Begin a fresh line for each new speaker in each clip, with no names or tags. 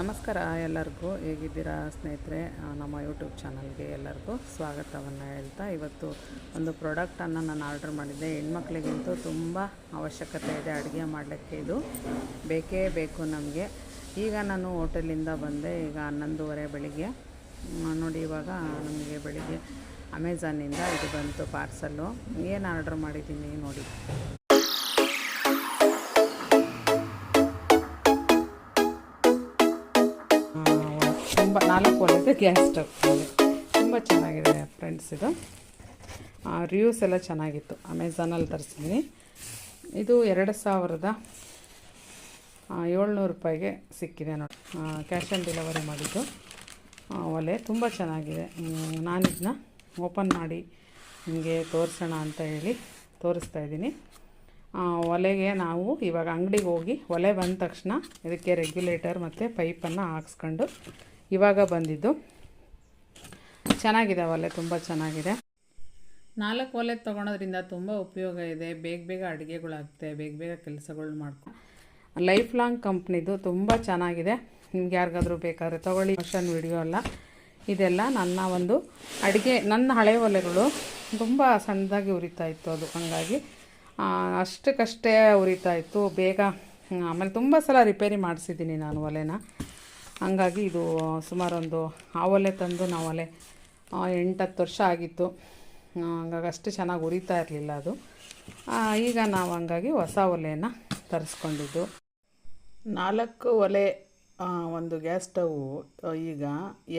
ನಮಸ್ಕಾರ ಎಲ್ಲರಿಗೂ, ಹೇಗಿದ್ದೀರಾ ಸ್ನೇಹಿತರೆ? ನಮ್ಮ ಯೂಟ್ಯೂಬ್ ಚಾನಲ್ಗೆ ಎಲ್ಲರಿಗೂ ಸ್ವಾಗತವನ್ನು ಹೇಳ್ತಾ, ಇವತ್ತು ಒಂದು ಪ್ರಾಡಕ್ಟನ್ನು ನಾನು ಆರ್ಡರ್ ಮಾಡಿದ್ದೆ. ಹೆಣ್ಮಕ್ಳಿಗಂತೂ ತುಂಬ ಅವಶ್ಯಕತೆ ಇದೆ ಅಡುಗೆ ಮಾಡಲಿಕ್ಕೆ. ಇದು ಬೇಕೇ ಬೇಕು ನಮಗೆ. ಈಗ ನಾನು ಹೋಟೆಲಿಂದ ಬಂದೆ, ಈಗ ಹನ್ನೊಂದುವರೆ ಬೆಳಿಗ್ಗೆ. ನೋಡಿ ಇವಾಗ ನಮಗೆ ಬೆಳಿಗ್ಗೆ ಅಮೆಝಾನಿಂದ ಇದು ಬಂತು ಪಾರ್ಸಲ್ಲು ಏನು ಆರ್ಡರ್ ಮಾಡಿದ್ದೀನಿ ನೋಡಿ. ಒಲೆದು ಗ್ಯಾಸ್ ಸ್ಟವ್ ತುಂಬ ಚೆನ್ನಾಗಿದೆ ಫ್ರೆಂಡ್ಸ್ ಇದು. ರಿವ್ಯೂಸ್ ಎಲ್ಲ ಚೆನ್ನಾಗಿತ್ತು. ಅಮೆಝಾನಲ್ಲಿ ತರಿಸಿದ್ದೀನಿ ಇದು ಎರಡು ಸಾವಿರದ ಏಳ್ನೂರು ರೂಪಾಯಿಗೆ ಸಿಕ್ಕಿದೆ ನೋಡಿ. ಕ್ಯಾಶ್ ಆನ್ ಡೆಲಿವರಿ ಮಾಡಿದ್ದು. ಒಲೆ ತುಂಬ ಚೆನ್ನಾಗಿದೆ. ನಾನಿದನ್ನ ಓಪನ್ ಮಾಡಿ ನಿಮಗೆ ತೋರಿಸೋಣ ಅಂತ ಹೇಳಿ ತೋರಿಸ್ತಾ ಇದ್ದೀನಿ. ಒಲೆಗೆ ನಾವು ಇವಾಗ ಅಂಗಡಿಗೆ ಹೋಗಿ ಒಲೆ ಬಂದ ತಕ್ಷಣ ಇದಕ್ಕೆ ರೆಗ್ಯುಲೇಟರ್ ಮತ್ತು ಪೈಪನ್ನು ಹಾಕ್ಸ್ಕೊಂಡು ಇವಾಗ ಬಂದಿದ್ದು. ಚೆನ್ನಾಗಿದೆ ಒಲೆ ತುಂಬ ಚೆನ್ನಾಗಿದೆ. ನಾಲ್ಕು ಒಲೆ ತೊಗೊಳೋದ್ರಿಂದ ತುಂಬ ಉಪಯೋಗ ಇದೆ. ಬೇಗ ಬೇಗ ಅಡುಗೆಗಳಾಗುತ್ತೆ ಬೇಗ ಬೇಗ ಕೆಲಸಗಳು ಮಾಡ್ಕೊ ಲೈಫ್ ಲಾಂಗ್ ಕಂಪ್ನಿದು ತುಂಬ ಚೆನ್ನಾಗಿದೆ. ನಿಮ್ಗೆ ಯಾರಿಗಾದರೂ ಬೇಕಾದ್ರೆ ತೊಗೊಳ್ಳಿ. ಮೋಷನ್ ವಿಡಿಯೋ ಅಲ್ಲ. ಇದೆಲ್ಲ ನನ್ನ ಒಂದು ಅಡುಗೆ ನನ್ನ ಹಳೆ ಒಲೆಗಳು. ತುಂಬ ಸಣ್ಣದಾಗಿ ಉರಿತಾ ಇತ್ತು ಅದು. ಹಾಗಾಗಿ ಅಷ್ಟಕ್ಕಷ್ಟೇ ಉರಿತಾ ಇತ್ತು. ಬೇಗ ಆಮೇಲೆ ತುಂಬ ಸಲ ರಿಪೇರಿ ಮಾಡಿಸಿದ್ದೀನಿ ನಾನು ಒಲೆನ. ಹಂಗಾಗಿ ಇದು ಸುಮಾರು ಒಂದು ಆ ಒಲೆ ತಂದು ನಾವು ಒಲೆ ಎಂಟತ್ತು ವರ್ಷ ಆಗಿತ್ತು. ಹಂಗಾಗಿ ಅಷ್ಟು ಚೆನ್ನಾಗಿ ಉರಿತಾ ಇರಲಿಲ್ಲ ಅದು. ಈಗ ನಾವು ಹಂಗಾಗಿ ಹೊಸ ಒಲೆಯನ್ನು ತರಿಸ್ಕೊಂಡಿದ್ದು. ನಾಲ್ಕು ಒಲೆ ಒಂದು ಗ್ಯಾಸ್ ಸ್ಟವ್ ಈಗ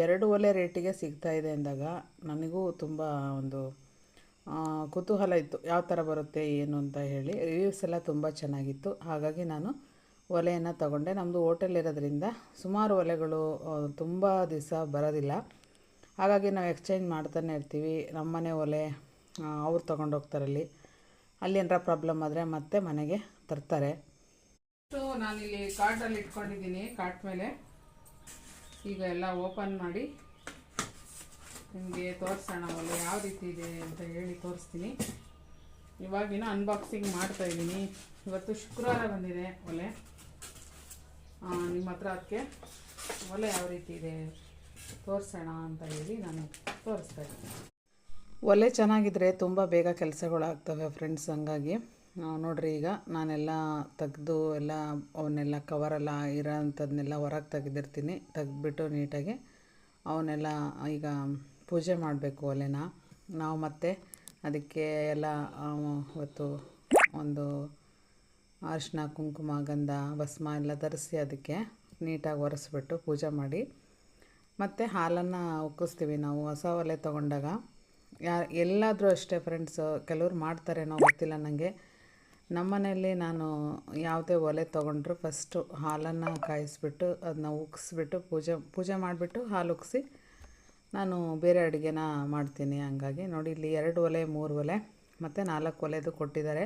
ಎರಡು ಒಲೆ ರೇಟಿಗೆ ಸಿಗ್ತಾ ಇದೆ ಅಂದಾಗ ನನಗೂ ತುಂಬ ಒಂದು ಕುತೂಹಲ ಇತ್ತು. ಯಾವ ಥರ ಬರುತ್ತೆ, ಏನು ಅಂತ ಹೇಳಿ. ರಿವ್ಯೂಸ್ ಎಲ್ಲ ತುಂಬ ಚೆನ್ನಾಗಿತ್ತು. ಹಾಗಾಗಿ ನಾನು ಒಲೆಯನ್ನು ತಗೊಂಡೆ. ನಮ್ಮದು ಹೋಟೆಲ್ ಇರೋದ್ರಿಂದ ಸುಮಾರು ಒಲೆಗಳು ತುಂಬ ದಿವಸ ಬರೋದಿಲ್ಲ. ಹಾಗಾಗಿ ನಾವು ಎಕ್ಸ್ಚೇಂಜ್ ಮಾಡ್ತಾನೆ ಇರ್ತೀವಿ. ನಮ್ಮನೆ ಒಲೆ ಅವ್ರು ತೊಗೊಂಡೋಗ್ತಾರಲ್ಲಿ ಅಲ್ಲಿ. ಏನಾರ ಪ್ರಾಬ್ಲಮ್ ಆದರೆ ಮತ್ತೆ ಮನೆಗೆ ತರ್ತಾರೆ. ಸೊ ನಾನಿಲ್ಲಿ ಕಾರ್ಟಲ್ಲಿ ಇಟ್ಕೊಂಡಿದ್ದೀನಿ. ಕಾರ್ಟ್ ಮೇಲೆ ಈಗ ಎಲ್ಲ ಓಪನ್ ಮಾಡಿ ನಿಮಗೆ ತೋರಿಸೋಣ ಒಲೆ ಯಾವ ರೀತಿ ಇದೆ ಅಂತ ಹೇಳಿ ತೋರಿಸ್ತೀನಿ. ಇವಾಗಿನ ಅನ್ಬಾಕ್ಸಿಂಗ್ ಮಾಡ್ತಾಯಿದ್ದೀನಿ ಇವತ್ತು ಶುಕ್ರವಾರ ಬಂದಿದೆ ಒಲೆ. ನಿಮ್ಮ ಹತ್ರ ಅದಕ್ಕೆ ಒಲೆ ಯಾವ ರೀತಿ ಇದೆ ತೋರಿಸೋಣ ಅಂತ ಹೇಳಿ ನಾನು ತೋರಿಸ್ತಾ ಇದ್ದೀನಿ. ಒಲೆ ಚೆನ್ನಾಗಿದ್ದರೆ ತುಂಬ ಬೇಗ ಕೆಲಸಗಳಾಗ್ತವೆ ಫ್ರೆಂಡ್ಸ್ ಹಂಗಾಗಿ. ನೋಡ್ರಿ ಈಗ ನಾನೆಲ್ಲ ತೆಗೆದು ಎಲ್ಲ ಅವನ್ನೆಲ್ಲ ಕವರೆಲ್ಲ ಇರೋ ಅಂಥದ್ದನ್ನೆಲ್ಲ ಹೊರಗೆ ತೆಗೆದಿರ್ತೀನಿ. ತೆಗೆದ್ಬಿಟ್ಟು ನೀಟಾಗಿ ಅವನ್ನೆಲ್ಲ ಈಗ ಪೂಜೆ ಮಾಡಬೇಕು ಒಲೆನ. ನಾವು ಮತ್ತೆ ಅದಕ್ಕೆ ಎಲ್ಲ ಇವತ್ತು ಒಂದು ಅರಿಶಿನ, ಕುಂಕುಮ, ಗಂಧ, ಭಸ್ಮ ಎಲ್ಲ ಧರಿಸಿ ಅದಕ್ಕೆ ನೀಟಾಗಿ ಒರೆಸ್ಬಿಟ್ಟು ಪೂಜೆ ಮಾಡಿ. ಮತ್ತು ಹಾಲನ್ನು ಉಕ್ಕಿಸ್ತೀವಿ ನಾವು. ಹೊಸ ಒಲೆ ತೊಗೊಂಡಾಗ ಯಾ ಎಲ್ಲಾದರೂ ಅಷ್ಟೇ ಫ್ರೆಂಡ್ಸ್ ಕೆಲವ್ರು ಮಾಡ್ತಾರೇನೋ ಗೊತ್ತಿಲ್ಲ ನನಗೆ ನಮ್ಮನೆಯಲ್ಲಿ ನಾನು ಯಾವುದೇ ಒಲೆ ತೊಗೊಂಡ್ರು ಫಸ್ಟು ಹಾಲನ್ನು ಕಾಯಿಸ್ಬಿಟ್ಟು ಅದನ್ನ ಉಕ್ಕಿಸ್ಬಿಟ್ಟು ಪೂಜೆ ಪೂಜೆ ಮಾಡಿಬಿಟ್ಟು ಹಾಲು ಉಕ್ಕಿಸಿ ನಾನು ಬೇರೆ ಅಡುಗೆನ ಮಾಡ್ತೀನಿ ಹಂಗಾಗಿ. ನೋಡಿ, ಇಲ್ಲಿ ಎರಡು ಒಲೆ, ಮೂರು ಒಲೆ, ಮತ್ತು ನಾಲ್ಕು ಒಲೆದು ಕೊಟ್ಟಿದ್ದಾರೆ.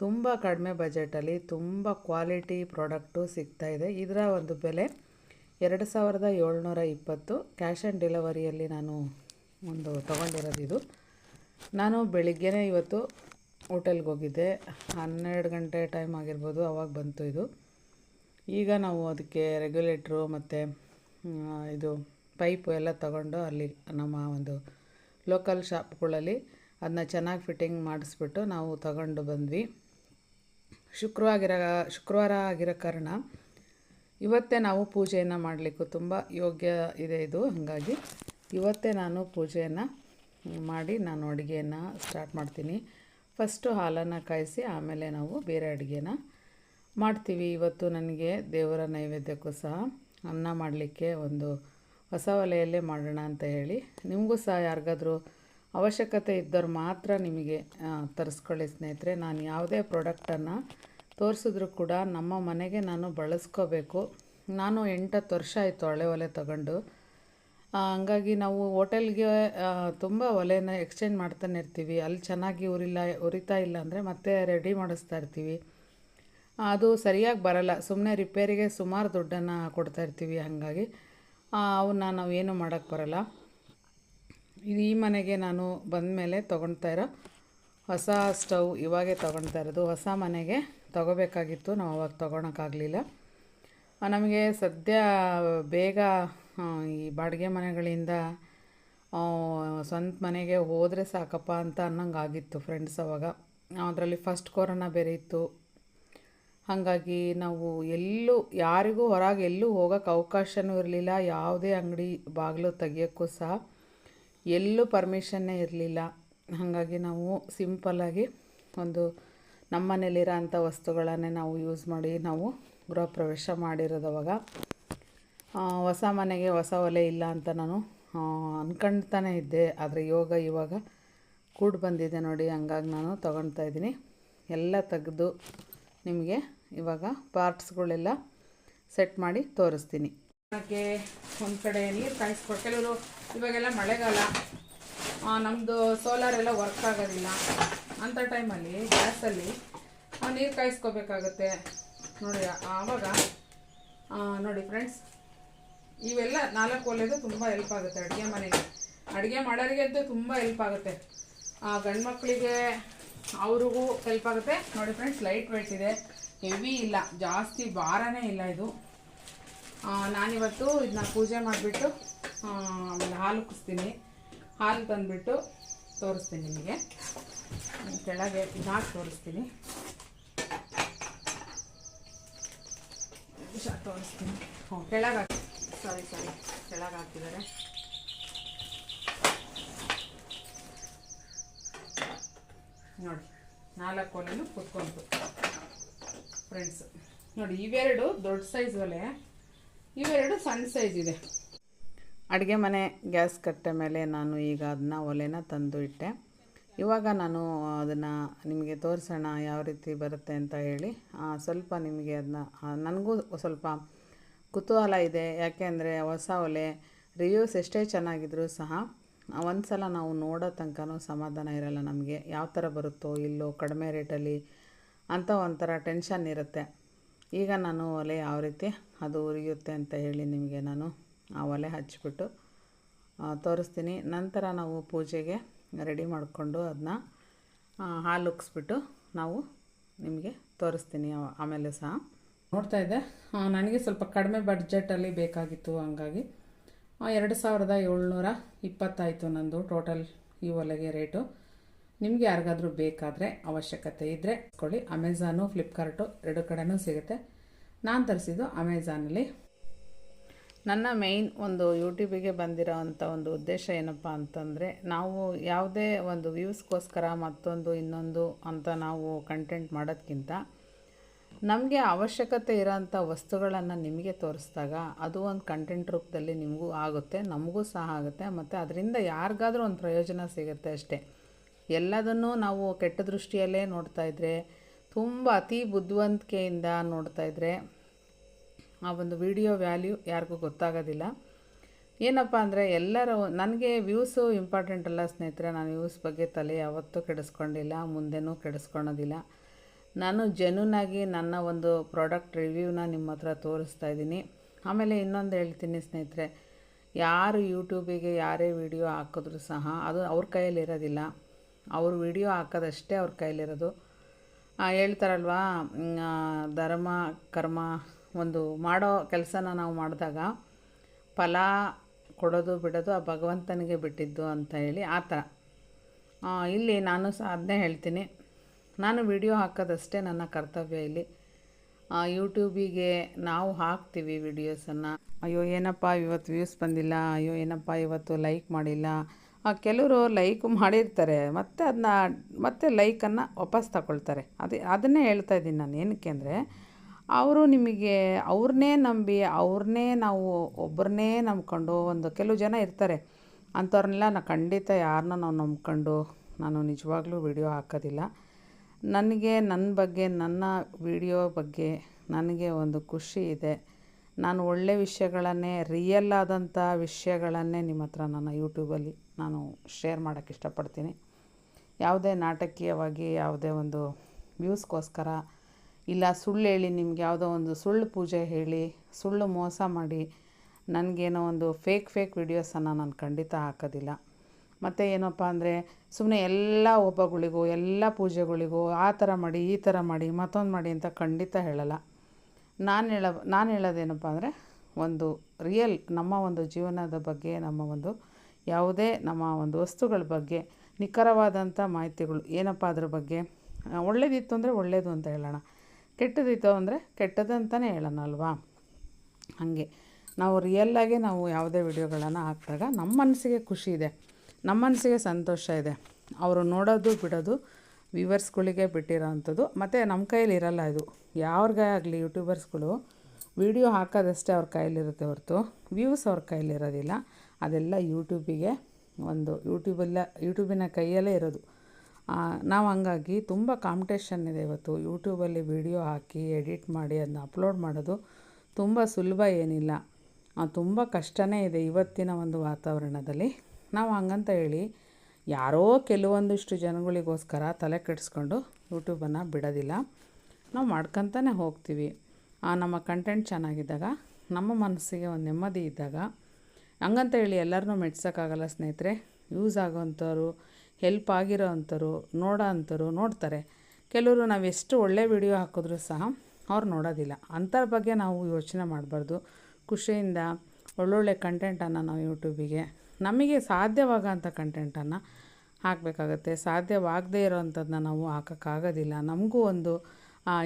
ತುಂಬ ಕಡಿಮೆ ಬಜೆಟಲ್ಲಿ ತುಂಬ ಕ್ವಾಲಿಟಿ ಪ್ರಾಡಕ್ಟು ಸಿಗ್ತಾಯಿದೆ ಇದರ ಒಂದು ಬೆಲೆ ಎರಡು ಸಾವಿರದ ಏಳ್ನೂರ ಇಪ್ಪತ್ತು. ಕ್ಯಾಶ್ ಆನ್ ಡೆಲಿವರಿಯಲ್ಲಿ ನಾನು ಒಂದು ತೊಗೊಂಡಿರೋದು ಇದು. ನಾನು ಬೆಳಿಗ್ಗೆನೇ ಇವತ್ತು ಹೋಟೆಲ್ಗೆ ಹೋಗಿದ್ದೆ. ಹನ್ನೆರಡು ಗಂಟೆ ಟೈಮ್ ಆಗಿರ್ಬೋದು, ಅವಾಗ ಬಂತು ಇದು. ಈಗ ನಾವು ಅದಕ್ಕೆ ರೆಗ್ಯುಲೇಟ್ರು ಮತ್ತು ಇದು ಪೈಪು ಎಲ್ಲ ತಗೊಂಡು ಅಲ್ಲಿ ನಮ್ಮ ಒಂದು ಲೋಕಲ್ ಶಾಪ್ಗಳಲ್ಲಿ ಅದನ್ನ ಚೆನ್ನಾಗಿ ಫಿಟ್ಟಿಂಗ್ ಮಾಡಿಸ್ಬಿಟ್ಟು ನಾವು ತಗೊಂಡು ಬಂದ್ವಿ. ಶುಕ್ರವಾಗಿರೋ ಶುಕ್ರವಾರ ಆಗಿರೋ ಕಾರಣ ಇವತ್ತೇ ನಾವು ಪೂಜೆಯನ್ನು ಮಾಡಲಿಕ್ಕೂ ತುಂಬ ಯೋಗ್ಯ ಇದೆ ಇದು, ಹಾಗಾಗಿ ಇವತ್ತೇ ನಾನು ಪೂಜೆಯನ್ನು ಮಾಡಿ ನಾನು ಅಡುಗೆಯನ್ನು ಸ್ಟಾರ್ಟ್ ಮಾಡ್ತೀನಿ. ಫಸ್ಟು ಹಾಲನ್ನು ಕಾಯಿಸಿ ಆಮೇಲೆ ನಾವು ಬೇರೆ ಅಡುಗೆನ ಮಾಡ್ತೀವಿ. ಇವತ್ತು ನನಗೆ ದೇವರ ನೈವೇದ್ಯಕ್ಕೂ ಸಹ ಅನ್ನ ಮಾಡಲಿಕ್ಕೆ ಒಂದು ಹೊಸ ಒಲೆಯಲ್ಲೇ ಮಾಡೋಣ ಅಂತ ಹೇಳಿ, ನಿಮಗೂ ಸಹ ಯಾರಿಗಾದರೂ ಅವಶ್ಯಕತೆ ಇದ್ದವ್ರು ಮಾತ್ರ ನಿಮಗೆ ತರಿಸ್ಕೊಳ್ಳಿ ಸ್ನೇಹಿತರೆ. ನಾನು ಯಾವುದೇ ಪ್ರಾಡಕ್ಟನ್ನು ತೋರಿಸಿದ್ರು ಕೂಡ ನಮ್ಮ ಮನೆಗೆ ನಾನು ಬಳಸ್ಕೋಬೇಕು. ನಾನು ಎಂಟತ್ತು ವರ್ಷ ಆಯಿತು ಹಳೆ ಒಲೆ ತಗೊಂಡು. ಹಂಗಾಗಿ ನಾವು ಹೋಟೆಲ್ಗೆ ತುಂಬ ಒಲೆನ ಎಕ್ಸ್ಚೇಂಜ್ ಮಾಡ್ತಾನೆ ಇರ್ತೀವಿ. ಅಲ್ಲಿ ಚೆನ್ನಾಗಿ ಉರಿಲ್ಲ, ಉರಿತಾ ಇಲ್ಲ ಅಂದರೆ ಮತ್ತೆ ರೆಡಿ ಮಾಡಿಸ್ತಾ ಇರ್ತೀವಿ. ಅದು ಸರಿಯಾಗಿ ಬರಲ್ಲ. ಸುಮ್ಮನೆ ರಿಪೇರಿಗೆ ಸುಮಾರು ದುಡ್ಡನ್ನು ಕೊಡ್ತಾ ಇರ್ತೀವಿ ಹಾಗಾಗಿ. ಅವನ್ನ ನಾವು ಏನು ಮಾಡೋಕ್ಕೆ ಬರಲ್ಲ. ಈ ಮನೆಗೆ ನಾನು ಬಂದ ಮೇಲೆ ತೊಗೊಳ್ತಾ ಇರೋ ಹೊಸ ಸ್ಟವ್ ಇವಾಗೆ ತೊಗೊಳ್ತಾ ಇರೋದು. ಹೊಸ ಮನೆಗೆ ತೊಗೋಬೇಕಾಗಿತ್ತು. ನಾವು ಅವಾಗ ತೊಗೊಳಕ್ಕಾಗಲಿಲ್ಲ. ನಮಗೆ ಸದ್ಯ ಬೇಗ ಈ ಬಾಡಿಗೆ ಮನೆಗಳಿಂದ ಸ್ವಂತ ಮನೆಗೆ ಹೋದರೆ ಸಾಕಪ್ಪ ಅಂತ ಅನ್ನಂಗೆ ಆಗಿತ್ತು ಫ್ರೆಂಡ್ಸ್ ಅವಾಗ. ಅದರಲ್ಲಿ ಫಸ್ಟ್ ಕೊರೋನಾ ಬೇರೆ ಇತ್ತು. ಹಾಗಾಗಿ ನಾವು ಎಲ್ಲೂ, ಯಾರಿಗೂ ಹೊರಗೆ ಎಲ್ಲೂ ಹೋಗೋಕ್ಕೆ ಅವಕಾಶವೂ ಇರಲಿಲ್ಲ. ಯಾವುದೇ ಅಂಗಡಿ ಬಾಗಿಲು ತೆಗಿಯೋಕ್ಕೂ ಸಹ ಎಲ್ಲೂ ಪರ್ಮಿಷನ್ನೇ ಇರಲಿಲ್ಲ. ಹಾಗಾಗಿ ನಾವು ಸಿಂಪಲ್ಲಾಗಿ ಒಂದು ನಮ್ಮ ಮನೇಲಿರೋ ಅಂಥ ವಸ್ತುಗಳನ್ನೇ ನಾವು ಯೂಸ್ ಮಾಡಿ ನಾವು ಗೃಹ ಪ್ರವೇಶ ಮಾಡಿರೋದು ಅವಾಗ ಆ, ಹೊಸ ಮನೆಗೆ ಹೊಸ ಒಲೆ ಇಲ್ಲ ಅಂತ ನಾನು ಅನ್ಕೊಂಡ್ತಾನೆ ಇದ್ದೆ. ಆದರೆ ಯೋಗ ಇವಾಗ ಕೂಡ್ ಬಂದಿದೆ ನೋಡಿ ಹಂಗಾಗಿ ನಾನು ತೊಗೊಳ್ತಾ ಇದ್ದೀನಿ. ಎಲ್ಲ ತೆಗೆದು ನಿಮಗೆ ಇವಾಗ ಪಾರ್ಟ್ಸ್ಗಳೆಲ್ಲ ಸೆಟ್ ಮಾಡಿ ತೋರಿಸ್ತೀನಿ. ಹಾಗೆ ಒಂದು ಕಡೆ ನೀರು ಕಾಯಿಸ್ಕೊ ಕೆಲವರು ಇವಾಗೆಲ್ಲ ಮಳೆಗಾಲ ನಮ್ಮದು ಸೋಲಾರ್ ಎಲ್ಲ ವರ್ಕ್ ಆಗೋದಿಲ್ಲ. ಅಂಥ ಟೈಮಲ್ಲಿ ಗ್ಯಾಸಲ್ಲಿ ನೀರು ಕಾಯಿಸ್ಕೋಬೇಕಾಗತ್ತೆ. ನೋಡಿ, ಆವಾಗ ನೋಡಿ ಫ್ರೆಂಡ್ಸ್ ಇವೆಲ್ಲ ನಾಲ್ಕು ಒಲೆದು ತುಂಬ ಹೆಲ್ಪ್ ಆಗುತ್ತೆ ಅಡುಗೆ ಮನೆಗೆ. ಅಡುಗೆ ಮಾಡೋರಿಗಂತೂ ತುಂಬ ಹೆಲ್ಪ್ ಆಗುತ್ತೆ. ಗಂಡು ಮಕ್ಕಳಿಗೆ ಅವ್ರಿಗೂ ಹೆಲ್ಪ್ ಆಗುತ್ತೆ. ನೋಡಿ ಫ್ರೆಂಡ್ಸ್ ಲೈಟ್ ವೆಯ್ಟ್ ಇದೆ. ಹೆವಿ ಇಲ್ಲ, ಜಾಸ್ತಿ ಭಾರನೇ ಇಲ್ಲ ಇದು. ನಾನಿವತ್ತು ಇದನ್ನ ಪೂಜೆ ಮಾಡಿಬಿಟ್ಟು ಆಮೇಲೆ ಹಾಲು ಕುಸ್ತೀನಿ. ಹಾಲು ತಂದುಬಿಟ್ಟು ತೋರಿಸ್ತೀನಿ ನಿಮಗೆ. ಕೆಳಗೆ ಇದು ತೋರಿಸ್ತೀನಿ. ತೋರಿಸ್ತೀನಿ. ಹ್ಞೂ ಕೆಳಗೆ ಹಾಕಿ. ಸಾರಿ ಸಾರಿ ಕೆಳಗೆ ಹಾಕಿದ್ದಾರೆ. ನೋಡಿ, ನಾಲ್ಕು ಒಲೆನೂ ಕುತ್ಕೊಂತು ಫ್ರೆಂಡ್ಸ್. ನೋಡಿ, ಇವೆರಡು ದೊಡ್ಡ ಸೈಜ್ ಒಲೆ ಇವೆರಡು ಸಣ್ಣ ಸೈಜ್ ಇದೆ. ಅಡುಗೆ ಮನೆ ಗ್ಯಾಸ್ ಕಟ್ಟೆ ಮೇಲೆ ನಾನು ಈಗ ಅದನ್ನ ಒಲೆನ ತಂದು ಇಟ್ಟೆ. ಇವಾಗ ನಾನು ಅದನ್ನು ನಿಮಗೆ ತೋರಿಸೋಣ ಯಾವ ರೀತಿ ಬರುತ್ತೆ ಅಂತ ಹೇಳಿ. ಸ್ವಲ್ಪ ನಿಮಗೆ ಅದನ್ನ ನನಗೂ ಸ್ವಲ್ಪ ಕುತೂಹಲ ಇದೆ. ಯಾಕೆಂದರೆ ಹೊಸ ಒಲೆ ರಿವ್ಯೂಸ್ ಎಷ್ಟೇ ಚೆನ್ನಾಗಿದ್ರೂ ಸಹ ಒಂದು ಸಲ ನಾವು ನೋಡೋ ತನಕನೂ ಸಮಾಧಾನ ಇರಲ್ಲ ನಮಗೆ. ಯಾವ ಥರ ಬರುತ್ತೋ, ಇಲ್ಲೋ, ಕಡಿಮೆ ರೇಟಲ್ಲಿ ಅಂತ ಒಂಥರ ಟೆನ್ಷನ್ ಇರುತ್ತೆ. ಈಗ ನಾನು ಒಲೆ ಯಾವ ರೀತಿ ಅದು ಉರಿಯುತ್ತೆ ಅಂತ ಹೇಳಿ ನಿಮಗೆ ನಾನು ಆ ಒಲೆ ಹಚ್ಚಿಬಿಟ್ಟು ತೋರಿಸ್ತೀನಿ. ನಂತರ ನಾವು ಪೂಜೆಗೆ ರೆಡಿ ಮಾಡಿಕೊಂಡು ಅದನ್ನ ಹಾಲು ಉಕ್ಸ್ಬಿಟ್ಟು ನಾವು ನಿಮಗೆ ತೋರಿಸ್ತೀನಿ. ಆಮೇಲೆ ಸಹ. ನೋಡ್ತಾ ಇದ್ದೆ? ನನಗೆ ಸ್ವಲ್ಪ ಕಡಿಮೆ ಬಡ್ಜೆಟಲ್ಲಿ ಬೇಕಾಗಿತ್ತು ಹಂಗಾಗಿ ಎರಡು ಸಾವಿರದ ಏಳ್ನೂರ ಇಪ್ಪತ್ತಾಯಿತು ನಂದು ಟೋಟಲ್ ಈ ಒಲೆಗೆ ರೇಟು. ನಿಮಗೆ ಯಾರಿಗಾದರೂ ಬೇಕಾದರೆ ಅವಶ್ಯಕತೆ ಇದ್ದರೆ ಕೊಳ್ಳಿ ಅಮೆಝಾನು ಫ್ಲಿಪ್ಕಾರ್ಟು, ಎರಡು ಕಡೆಯೂ ಸಿಗುತ್ತೆ. ನಾನು ತರಿಸಿದ್ದು ಅಮೆಝಾನಲ್ಲಿ ನನ್ನ ಮೇಯ್ನ್ ಒಂದು ಯೂಟ್ಯೂಬಿಗೆ ಬಂದಿರೋ ಅಂಥ ಒಂದು ಉದ್ದೇಶ ಏನಪ್ಪ ಅಂತಂದರೆ, ನಾವು ಯಾವುದೇ ಒಂದು ವ್ಯೂಸ್ಗೋಸ್ಕರ ಮತ್ತೊಂದು, ಇನ್ನೊಂದು ಅಂತ ನಾವು ಕಂಟೆಂಟ್ ಮಾಡೋದ್ಕಿಂತ, ನಮಗೆ ಅವಶ್ಯಕತೆ ಇರೋಂಥ ವಸ್ತುಗಳನ್ನು ನಿಮಗೆ ತೋರಿಸಿದಾಗ ಅದು ಒಂದು ಕಂಟೆಂಟ್ ರೂಪದಲ್ಲಿ ನಿಮಗೂ ಆಗುತ್ತೆ, ನಮಗೂ ಸಹ ಆಗುತ್ತೆ, ಮತ್ತು ಅದರಿಂದ ಯಾರಿಗಾದ್ರೂ ಒಂದು ಪ್ರಯೋಜನ ಸಿಗುತ್ತೆ ಅಷ್ಟೇ. ಎಲ್ಲದನ್ನೂ ನಾವು ಕೆಟ್ಟ ದೃಷ್ಟಿಯಲ್ಲೇ ನೋಡ್ತಾ ಇದ್ದರೆ ತುಂಬ ಅತಿ ಬುದ್ಧಿವಂತಿಕೆಯಿಂದ ನೋಡ್ತಾ ಇದ್ದರೆ ಆ ಒಂದು ವಿಡಿಯೋ ವ್ಯಾಲ್ಯೂ ಯಾರಿಗೂ ಗೊತ್ತಾಗೋದಿಲ್ಲ. ಏನಪ್ಪ ಅಂದರೆ ಎಲ್ಲರ, ನನಗೆ ವ್ಯೂಸು ಇಂಪಾರ್ಟೆಂಟ್ ಅಲ್ಲ ಸ್ನೇಹಿತರೆ, ನಾನು ವ್ಯೂಸ್ ಬಗ್ಗೆ ತಲೆ ಯಾವತ್ತೂ ಕೆಡಿಸ್ಕೊಂಡಿಲ್ಲ, ಮುಂದೆನೂ ಕೆಡಿಸ್ಕೊಳೋದಿಲ್ಲ. ನಾನು ಜೆನ್ಯೂನಾಗಿ ನನ್ನ ಒಂದು ಪ್ರಾಡಕ್ಟ್ ರಿವ್ಯೂನ ನಿಮ್ಮ ಹತ್ರ ತೋರಿಸ್ತಾ ಇದ್ದೀನಿ. ಆಮೇಲೆ ಇನ್ನೊಂದು ಹೇಳ್ತೀನಿ ಸ್ನೇಹಿತರೆ, ಯಾರು ಯೂಟ್ಯೂಬಿಗೆ ಯಾರೇ ವಿಡಿಯೋ ಹಾಕಿದ್ರು ಸಹ ಅದು ಅವ್ರ ಕೈಯಲ್ಲಿರೋದಿಲ್ಲ ಅವ್ರ ವಿಡಿಯೋ ಹಾಕೋದಷ್ಟೇ ಅವ್ರ ಕೈಯಲ್ಲಿರೋದು ಹೇಳ್ತಾರಲ್ವಾ ಧರ್ಮ, ಕರ್ಮ ಒಂದು ಮಾಡೋ ಕೆಲಸನ ನಾವು ಮಾಡಿದಾಗ ಫಲ ಕೊಡೋದು ಬಿಡೋದು ಆ ಭಗವಂತನಿಗೆ ಬಿಟ್ಟಿದ್ದು ಅಂತ ಹೇಳಿ ಆ ಥರ. ಇಲ್ಲಿ ನಾನು ಸಹ ಅದನ್ನೇ ಹೇಳ್ತೀನಿ. ನಾನು ವಿಡಿಯೋ ಹಾಕೋದಷ್ಟೇ ನನ್ನ ಕರ್ತವ್ಯ ಇಲ್ಲಿ. ಯೂಟ್ಯೂಬಿಗೆ ನಾವು ಹಾಕ್ತೀವಿ ವಿಡಿಯೋಸನ್ನು. ಅಯ್ಯೋ, ಏನಪ್ಪ ಇವತ್ತು ವ್ಯೂಸ್ ಬಂದಿಲ್ಲ, ಅಯ್ಯೋ, ಏನಪ್ಪ ಇವತ್ತು ಲೈಕ್ ಮಾಡಿಲ್ಲ. ಕೆಲವರು ಲೈಕ್ ಮಾಡಿರ್ತಾರೆ, ಮತ್ತು ಅದನ್ನ ಮತ್ತೆ ಲೈಕನ್ನು ವಾಪಸ್ ತಗೊಳ್ತಾರೆ. ಅದೇ, ಅದನ್ನೇ ಹೇಳ್ತಾ ಇದ್ದೀನಿ ನಾನು. ಏನಕ್ಕೆ ಅಂದರೆ ಅವರು ನಿಮಗೆ ಅವ್ರನ್ನೇ ನಂಬಿ, ಅವ್ರನ್ನೇ ನಾವು ಒಬ್ಬರನ್ನೇ ನಂಬ್ಕೊಂಡು ಒಂದು ಕೆಲವು ಜನ ಇರ್ತಾರೆ. ಅಂಥವ್ರನ್ನೆಲ್ಲ ನಾನು ಖಂಡಿತ ಯಾರನ್ನ ನಾವು ನಂಬ್ಕೊಂಡು ನಾನು ನಿಜವಾಗ್ಲೂ ವಿಡಿಯೋ ಹಾಕೋದಿಲ್ಲ. ನನಗೆ ನನ್ನ ಬಗ್ಗೆ, ನನ್ನ ವಿಡಿಯೋ ಬಗ್ಗೆ ನನಗೆ ಒಂದು ಖುಷಿ ಇದೆ. ನಾನು ಒಳ್ಳೆ ವಿಷಯಗಳನ್ನೇ ರಿಯಲ್ ಆದಂಥ ವಿಷಯಗಳನ್ನೇ ನಿಮ್ಮ ಹತ್ರ ನನ್ನ ಯೂಟ್ಯೂಬಲ್ಲಿ ನಾನು ಶೇರ್ ಮಾಡೋಕ್ಕೆ ಇಷ್ಟಪಡ್ತೀನಿ. ಯಾವುದೇ ನಾಟಕೀಯವಾಗಿ ಯಾವುದೇ ಒಂದು ವ್ಯೂಸ್ಗೋಸ್ಕರ ಇಲ್ಲ, ಸುಳ್ಳು ಹೇಳಿ, ನಿಮ್ಗೆ ಯಾವುದೋ ಒಂದು ಸುಳ್ಳು ಪೂಜೆ ಹೇಳಿ, ಸುಳ್ಳು ಮೋಸ ಮಾಡಿ, ನನಗೇನೋ ಒಂದು ಫೇಕ್ ಫೇಕ್ ವಿಡಿಯೋಸನ್ನು ನಾನು ಖಂಡಿತ ಹಾಕೋದಿಲ್ಲ. ಮತ್ತು ಏನಪ್ಪ ಅಂದರೆ ಸುಮ್ಮನೆ ಎಲ್ಲ ಒಬ್ಬಗಳಿಗೂ, ಎಲ್ಲ ಪೂಜೆಗಳಿಗೂ ಆ ಥರ ಮಾಡಿ, ಈ ಥರ ಮಾಡಿ, ಮತ್ತೊಂದು ಮಾಡಿ ಅಂತ ಖಂಡಿತ ಹೇಳಲ್ಲ. ನಾನು ಹೇಳ, ನಾನು ಹೇಳೋದೇನಪ್ಪ ಅಂದರೆ, ಒಂದು ರಿಯಲ್ ನಮ್ಮ ಒಂದು ಜೀವನದ ಬಗ್ಗೆ, ನಮ್ಮ ಒಂದು ಯಾವುದೇ ನಮ್ಮ ಒಂದು ವಸ್ತುಗಳ ಬಗ್ಗೆ, ನಿಖರವಾದಂಥ ಮಾಹಿತಿಗಳು ಏನಪ್ಪ ಅದ್ರ ಬಗ್ಗೆ, ಒಳ್ಳೇದಿತ್ತು ಅಂದರೆ ಒಳ್ಳೆಯದು ಅಂತ ಹೇಳೋಣ. ಕೆಟ್ಟದಿತ್ತು ಅಂದರೆ ಕೆಟ್ಟದಂತಲೇ ಅಂತಲೇ ಹೇಳೋಣ ಅಲ್ವಾ ಹಾಗೆ. ನಾವು ರಿಯಲ್ಲಾಗಿ ನಾವು ಯಾವುದೇ ವಿಡಿಯೋಗಳನ್ನು ಹಾಕಿದಾಗ ನಮ್ಮ ಮನಸ್ಸಿಗೆ ಖುಷಿ ಇದೆ. ನಮ್ಮ ಮನಸ್ಸಿಗೆ ಸಂತೋಷ ಇದೆ. ಅವರು ನೋಡೋದು, ಬಿಡೋದು, ವ್ಯೂವರ್ಸ್ಗಳಿಗೆ ಬಿಟ್ಟಿರೋ ಅಂಥದ್ದು. ಮತ್ತು ನಮ್ಮ ಕೈಯಲ್ಲಿ ಇರಲ್ಲ ಇದು. ಯಾವ್ರಿಗೆ ಆಗಲಿ ಯೂಟ್ಯೂಬರ್ಸ್ಗಳು, ವಿಡಿಯೋ ಹಾಕೋದಷ್ಟೇ ಅವ್ರ ಕೈಲಿರುತ್ತೆ ಹೊರತು. ವ್ಯೂಸ್ ಅವ್ರ ಕೈಲಿರೋದಿಲ್ಲ ಅದೆಲ್ಲ ಯೂಟ್ಯೂಬಿಗೆ ಒಂದು ಯೂಟ್ಯೂಬೆಲ್ಲ, ಯೂಟ್ಯೂಬಿನ ಕೈಯಲ್ಲೇ ಇರೋದು. ನಾವು ಹಂಗಾಗಿ ತುಂಬ ಕಾಂಪಿಟೇಷನ್ ಇದೆ ಇವತ್ತು. ಯೂಟ್ಯೂಬಲ್ಲಿ ವಿಡಿಯೋ ಹಾಕಿ ಎಡಿಟ್ ಮಾಡಿ ಅದನ್ನ ಅಪ್ಲೋಡ್ ಮಾಡೋದು ತುಂಬ ಸುಲಭ ಏನಿಲ್ಲ. ತುಂಬ ಕಷ್ಟನೇ ಇದೆ ಇವತ್ತಿನ ಒಂದು ವಾತಾವರಣದಲ್ಲಿ. ನಾವು ಹಂಗಂತ ಹೇಳಿ ಯಾರೋ ಕೆಲವೊಂದಿಷ್ಟು ಜನಗಳಿಗೋಸ್ಕರ ತಲೆ ಕೆಡಿಸ್ಕೊಂಡು ಯೂಟ್ಯೂಬನ್ನು ಬಿಡೋದಿಲ್ಲ. ನಾವು ಮಾಡ್ಕೊತಾನೆ ಹೋಗ್ತೀವಿ. ನಮ್ಮ ಕಂಟೆಂಟ್ ಚೆನ್ನಾಗಿದ್ದಾಗ, ನಮ್ಮ ಮನಸ್ಸಿಗೆ ಒಂದು ನೆಮ್ಮದಿ ಇದ್ದಾಗ, ಹಂಗಂತ ಹೇಳಿ ಎಲ್ಲರನ್ನೂ ಮೆಟ್ಸೋಕ್ಕಾಗಲ್ಲ ಸ್ನೇಹಿತರೆ. ಯೂಸ್ ಆಗೋವಂಥವ್ರು ಹೆಲ್ಪ್ ಆಗಿರೋ ಅಂಥವ್ರು, ನೋಡೋ ಅಂಥವ್ರು ನೋಡ್ತಾರೆ. ಕೆಲವರು ನಾವು ಎಷ್ಟು ಒಳ್ಳೆ ವಿಡಿಯೋ ಹಾಕಿದ್ರೂ ಸಹ ಅವ್ರು ನೋಡೋದಿಲ್ಲ. ಅಂಥರ ಬಗ್ಗೆ ನಾವು ಯೋಚನೆ ಮಾಡಬಾರ್ದು. ಖುಷಿಯಿಂದ ಒಳ್ಳೊಳ್ಳೆ ಕಂಟೆಂಟನ್ನು ನಾವು ಯೂಟ್ಯೂಬಿಗೆ ನಮಗೆ ಸಾಧ್ಯವಾಗೋಂಥ ಕಂಟೆಂಟನ್ನು ಹಾಕಬೇಕಾಗತ್ತೆ. ಸಾಧ್ಯವಾಗದೇ ಇರೋವಂಥದ್ದನ್ನ ನಾವು ಹಾಕೋಕ್ಕಾಗೋದಿಲ್ಲ. ನಮಗೂ ಒಂದು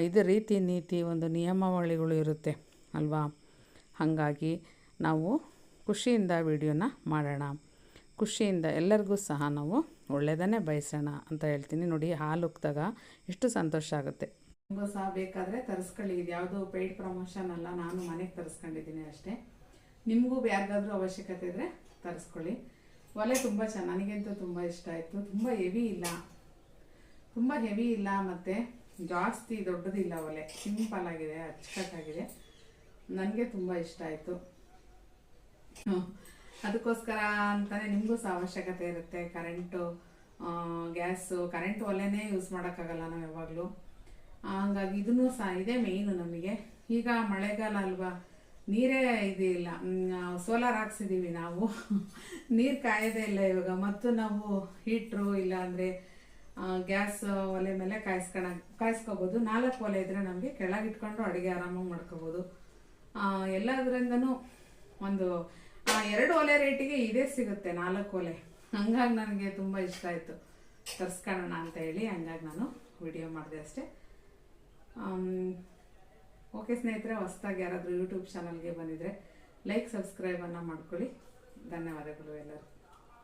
ಇದು ರೀತಿ ನೀತಿ, ಒಂದು ನಿಯಮಾವಳಿಗಳು ಇರುತ್ತೆ ಅಲ್ವಾ? ಹಾಗಾಗಿ ನಾವು ಖುಷಿಯಿಂದ ವಿಡಿಯೋನ ಮಾಡೋಣ. ಖುಷಿಯಿಂದ ಎಲ್ಲರಿಗೂ ಸಹ ನಾವು ಒಳ್ಳೆಯದನ್ನೇ ಬಯಸೋಣ ಅಂತ ಹೇಳ್ತೀನಿ. ನೋಡಿ, ಹಾಲು ಉಕ್ದಾಗ ಎಷ್ಟು ಸಂತೋಷ ಆಗುತ್ತೆ. ನಿಮಗೂ ಸಹ ಬೇಕಾದರೆ ತರಿಸ್ಕೊಳ್ಳಿ. ಇದು ಯಾವುದೋ ಪೇಯ್ಡ್ ಪ್ರಮೋಷನ್ ಅಲ್ಲ, ನಾನು ಮನೆಗೆ ತರಿಸ್ಕೊಂಡಿದ್ದೀನಿ ಅಷ್ಟೇ. ನಿಮಗೂ ಯಾರಿಗಾದ್ರೂ ಅವಶ್ಯಕತೆ ಇದ್ದರೆ ತರಿಸ್ಕೊಳ್ಳಿ. ಒಲೆ ತುಂಬ ಚೆನ್ನಾಗಿ ನನಗಂತೂ ತುಂಬ ಇಷ್ಟ ಆಯಿತು. ತುಂಬ ಹೆವಿ ಇಲ್ಲ. ತುಂಬ ಹೆವಿ ಇಲ್ಲ ಮತ್ತು ಜಾಸ್ತಿ ದೊಡ್ಡದಿಲ್ಲ ಒಲೆ. ಸಿಂಪಲ್ ಆಗಿದೆ, ಅಚ್ಚುಕಟ್ಟಾಗಿದೆ. ನನಗೆ ತುಂಬ ಇಷ್ಟ ಆಯಿತು. ಅದಕ್ಕೋಸ್ಕರ ಅಂತಲೇ ನಿಮಗೂ ಸಹ ಅವಶ್ಯಕತೆ ಇರುತ್ತೆ ಕರೆಂಟು ಗ್ಯಾಸು ಕರೆಂಟ್ ಒಲೆನೇ ಯೂಸ್ ಮಾಡೋಕ್ಕಾಗಲ್ಲ ನಾವು ಯಾವಾಗಲೂ. ಹಂಗಾಗಿ ಇದನ್ನು ಸಹ ಇದೆ ಮೇಯ್ನು ನಮಗೆ. ಈಗ ಮಳೆಗಾಲ ಅಲ್ವಾ, ನೀರೇ ಇದಿಲ್ಲ ಸೋಲಾರ್ ಹಾಕ್ಸಿದ್ದೀವಿ ನಾವು. ನೀರು ಕಾಯೋದೇ ಇಲ್ಲ ಇವಾಗ. ಮತ್ತು ನಾವು ಹೀಟ್ರು ಇಲ್ಲ ಅಂದರೆ ಗ್ಯಾಸ್ ಒಲೆ ಮೇಲೆ ಕಾಯಿಸ್ಕೊಳ ಕಾಯಿಸ್ಕೋಬೋದು. ನಾಲ್ಕು ಒಲೆ ಇದ್ರೆ ನಮಗೆ ಕೆಳಗಿಟ್ಕೊಂಡು ಅಡುಗೆ ಆರಾಮಾಗಿ ಮಾಡ್ಕೋಬೋದು. ಎಲ್ಲದರಿಂದನೂ ಒಂದು ಎರಡು ಒಲೆ ರೇಟಿಗೆ ಇದೇ ಸಿಗುತ್ತೆ, ನಾಲ್ಕು ಒಲೆ. ಹಂಗಾಗಿ ನನಗೆ ತುಂಬ ಇಷ್ಟ ಆಯಿತು. ತರಿಸ್ಕೊಳ್ಳೋಣ ಅಂತ ಹೇಳಿ, ಹಂಗಾಗಿ ನಾನು ವಿಡಿಯೋ ಮಾಡಿದೆ ಅಷ್ಟೇ. ಓಕೆ ಸ್ನೇಹಿತರೆ, ಹೊಸ್ದಾಗಿ ಯಾರಾದರೂ ಯೂಟ್ಯೂಬ್ ಚಾನಲ್ಗೆ ಬಂದಿದ್ರೆ ಲೈಕ್ ಸಬ್ಸ್ಕ್ರೈಬನ್ನು ಮಾಡ್ಕೊಳ್ಳಿ. ಧನ್ಯವಾದಗಳು ಎಲ್ಲರೂ